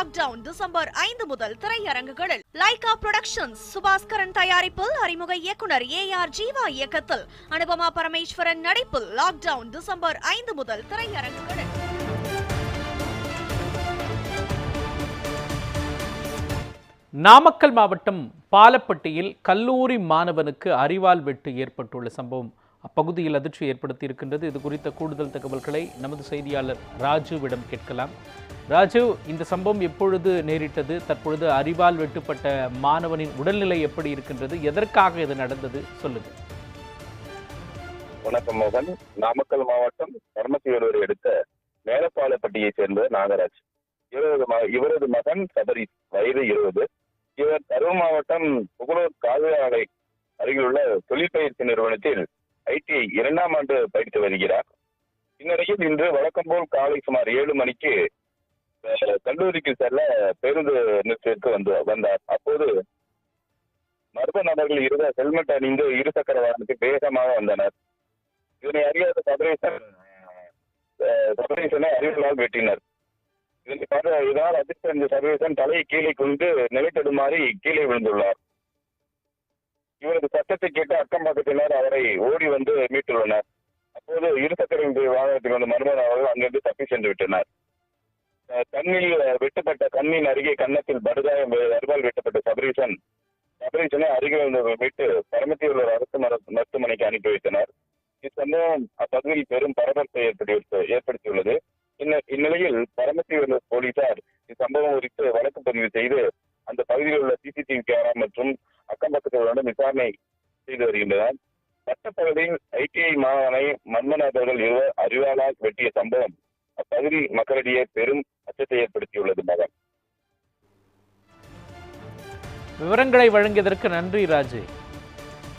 Lockdown December ஐந்து முதல் திரையரங்குகளில். லைகா புரொடக்ஷன்ஸ் சுபாஸ்கரன் தயாரிப்பில் அறிமுக இயக்குனர் ஏ ஆர் ஜீவா இயக்கத்தில். அனுபமா பரமேஸ்வரன் நடிப்பில் லாக்டவுன் டிசம்பர் ஐந்து முதல் திரையரங்குகளில். நாமக்கல் மாவட்டம் பாலப்பட்டியில் கல்லூரி மாணவனுக்கு அறிவால் வெட்டு ஏற்பட்டுள்ள சம்பவம். அப்பகுதியில் அதிர்ச்சி ஏற்படுத்தி இருக்கின்றது இது குறித்த கூடுதல் தகவல்களை நமது செய்தியாளர் ராஜுவிடம் கேட்கலாம். ராஜீவ் இந்த சம்பவம் எப்பொழுது நேரிட்டது? தற்பொழுது அறிவால் வெட்டுப்பட்ட மாணவனின் உடல்நிலை எப்படி இருக்கின்றது? எதற்காக இது நடந்தது? சொல்லுங்கள் வணக்கம் மோகன். நாமக்கல் மாவட்டம் பரமசிவரூர் எடுத்த மேலப்பாலப்பட்டியை சேர்ந்த நாகராஜ். இவரது இவரது மகன் சபரிஷ் வயது இருபது. இவர் கரூர் மாவட்டம் புகழூர் காவிரி அருகிலுள்ள தொழிற்பயிற்சி நிறுவனத்தில் ஐடிஐ இரண்டாம் ஆண்டு படித்து வருகிறார். இந்நிலையில் இன்று வழக்கம் போல் காலை சுமார் ஏழு மணிக்கு கல்லூரிக்கு செல்ல பேருந்து நிறுத்தத்திற்கு வந்து வந்தார். அப்போது மர்ம நபர்கள் இருந்த ஹெல்மெட் அணிந்து இருசக்கர வாகனத்தில் வேகமாக வந்தனர். இதனை அறியாத சபரேசன் சபரேசனை அறிவுகளால் வெட்டினர். இதனை பார்த்த இதனால் அதிர்ச்சி அடைந்த சபரேசன் தலையை கீழே கொண்டு நிலைத்தடுமாறி கீழே விழுந்துள்ளார். இவரது சத்தத்தை கேட்டு அக்கம் பக்கத்தினர் அவரை ஓடி வந்து மீட்டுள்ளனர். அப்போது இருசக்கர வாகனத்தில் வந்த மர்ம நபர்கள் அங்கிருந்து தப்பி சென்று விட்டனர். கண்ணில் வெட்டப்பட்ட கண்ணின் அருகே கன்னத்தில் படுகாயம் அருவால் வெட்டப்பட்ட சபரீசன். சபரீசனை அருகில் விட்டு மீட்டு உள்ள அரசு மருத்துவமனைக்கு அனுப்பி வைத்தனர். இச்சம்பவம் அப்பகுதியில் பெரும் பரபரப்பை ஏற்படுத்தி ஏற்படுத்தியுள்ளது. இந்நிலையில் பரமத்தியில் போலீசார் இச்சம்பவம் குறித்து வழக்கு பதிவு செய்து அந்த பகுதியில் உள்ள சிசிடிவி கேமரா மற்றும் அக்கம் பக்கத்தினருடன் விசாரணை செய்து வருகின்றனர். பட்டப்பகுதியில் ஐடிஐ மாணவனை மன்மநாதர்கள் இருவர் அறிவாளால் வெட்டிய சம்பவம் அப்பகுதி மக்களிடையே பெரும் அச்சத்தை ஏற்படுத்தியுள்ளது மகன். விவரங்களை வழங்கியதற்கு நன்றி ராஜே.